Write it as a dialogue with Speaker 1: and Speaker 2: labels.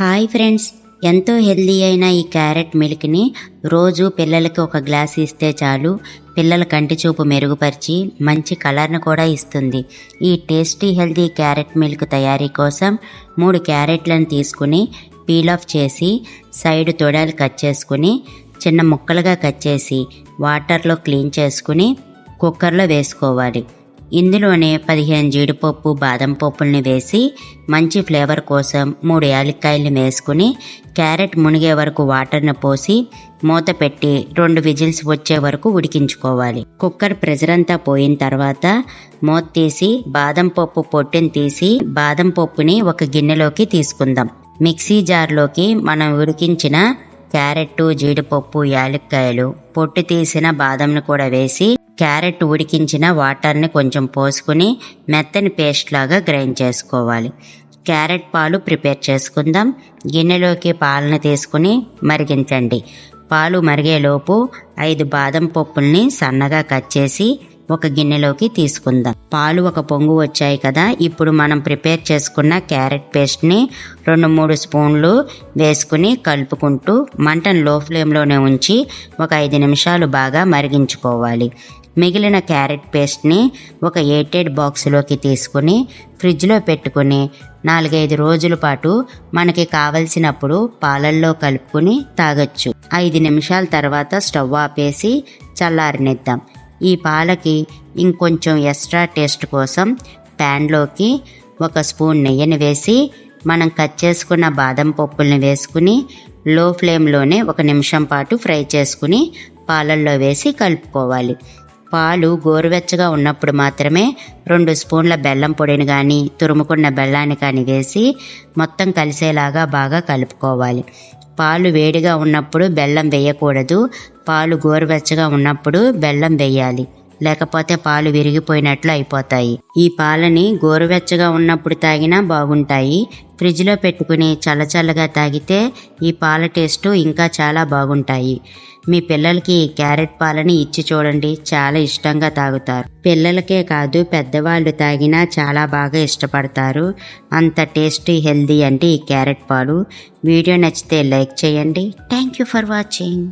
Speaker 1: Hi friends. ఎంతో healthy అయిన ఈ క్యారెట్ మిల్క్ని రోజు పిల్లలకి ఒక గ్లాస్ ఇస్తే చాలు. పిల్లల కంటి చూపు మెరుగుపరిచి మంచి కలర్ను కూడా ఇస్తుంది. ఈ టేస్టీ హెల్దీ క్యారెట్ మిల్క్ తయారీ కోసం మూడు క్యారెట్లను తీసుకుని పీల్ ఆఫ్ చేసి సైడ్ తొడాలు కట్ చేసుకుని చిన్న ముక్కలుగా కట్ చేసి వాటర్లో క్లీన్ చేసుకుని కుక్కర్లో వేసుకోవాలి. ఇందులోనే పదిహేను జీడిపప్పు బాదం పప్పుల్ని వేసి మంచి ఫ్లేవర్ కోసం మూడు యాలక్కాయలను వేసుకుని క్యారెట్ మునిగే వరకు వాటర్ని పోసి మూత పెట్టి రెండు విజిల్స్ వచ్చే వరకు ఉడికించుకోవాలి. కుక్కర్ ప్రెజర్ అంతా పోయిన తర్వాత మూత తీసి బాదం పప్పు పొట్టుని తీసి బాదం పప్పుని ఒక గిన్నెలోకి తీసుకుందాం. మిక్సీ జార్లోకి మనం ఉడికించిన క్యారెట్ జీడిపప్పు యాలక్కాయలు పొట్టు తీసిన బాదంను కూడా వేసి క్యారెట్ ఉడికించిన వాటర్ని కొంచెం పోసుకుని మెత్తని పేస్ట్ లాగా గ్రైండ్ చేసుకోవాలి. క్యారెట్ పాలు ప్రిపేర్ చేసుకుందాం. గిన్నెలోకి పాలను తీసుకుని మరిగించండి. పాలు మరిగేలోపు ఐదు బాదం పప్పుల్ని సన్నగా కట్ చేసి ఒక గిన్నెలోకి తీసుకుందాం. పాలు ఒక పొంగు వచ్చాయి కదా ఇప్పుడు మనం ప్రిపేర్ చేసుకున్న క్యారెట్ పేస్ట్ని రెండు మూడు స్పూన్లు వేసుకుని కలుపుకుంటూ మంటను లో ఫ్లేమ్లోనే ఉంచి ఒక ఐదు నిమిషాలు బాగా మరిగించుకోవాలి. మిగిలిన క్యారెట్ పేస్ట్ని ఒక ఎయిటెడ్ బాక్స్లోకి తీసుకుని ఫ్రిడ్జ్లో పెట్టుకుని నాలుగైదు రోజుల పాటు మనకి కావలసినప్పుడు పాలల్లో కలుపుకుని తాగొచ్చు. ఐదు నిమిషాల తర్వాత స్టవ్ ఆపేసి చల్లారనిద్దాం. ఈ పాలకి ఇంకొంచెం ఎక్స్ట్రా టేస్ట్ కోసం ప్యాన్లోకి ఒక స్పూన్ నెయ్యిని వేసి మనం కట్ చేసుకున్న బాదం పప్పుల్ని వేసుకుని లో ఫ్లేమ్లోనే ఒక నిమిషం పాటు ఫ్రై చేసుకుని పాలల్లో వేసి కలుపుకోవాలి. పాలు గోరువెచ్చగా ఉన్నప్పుడు మాత్రమే రెండు స్పూన్ల బెల్లం పొడిని కానీ తురుముకున్న బెల్లాన్ని కానీ వేసి మొత్తం కలిసేలాగా బాగా కలుపుకోవాలి. పాలు వేడిగా ఉన్నప్పుడు బెల్లం వేయకూడదు. పాలు గోరువెచ్చగా ఉన్నప్పుడు బెల్లం వేయాలి. లేకపోతే పాలు విరిగిపోయినట్లు అయిపోతాయి. ఈ పాలని గోరువెచ్చగా ఉన్నప్పుడు తాగినా బాగుంటాయి. ఫ్రిడ్జ్లో పెట్టుకుని చల్లచల్లగా తాగితే ఈ పాల టేస్ట్ ఇంకా చాలా బాగుంటాయి. మీ పిల్లలకి ఈ క్యారెట్ పాలని ఇచ్చి చూడండి చాలా ఇష్టంగా తాగుతారు. పిల్లలకే కాదు పెద్దవాళ్ళు తాగినా చాలా బాగా ఇష్టపడతారు. అంత టేస్టీ హెల్దీ అంటే ఈ క్యారెట్ పాలు. వీడియో నచ్చితే లైక్ చేయండి. Thank you for watching.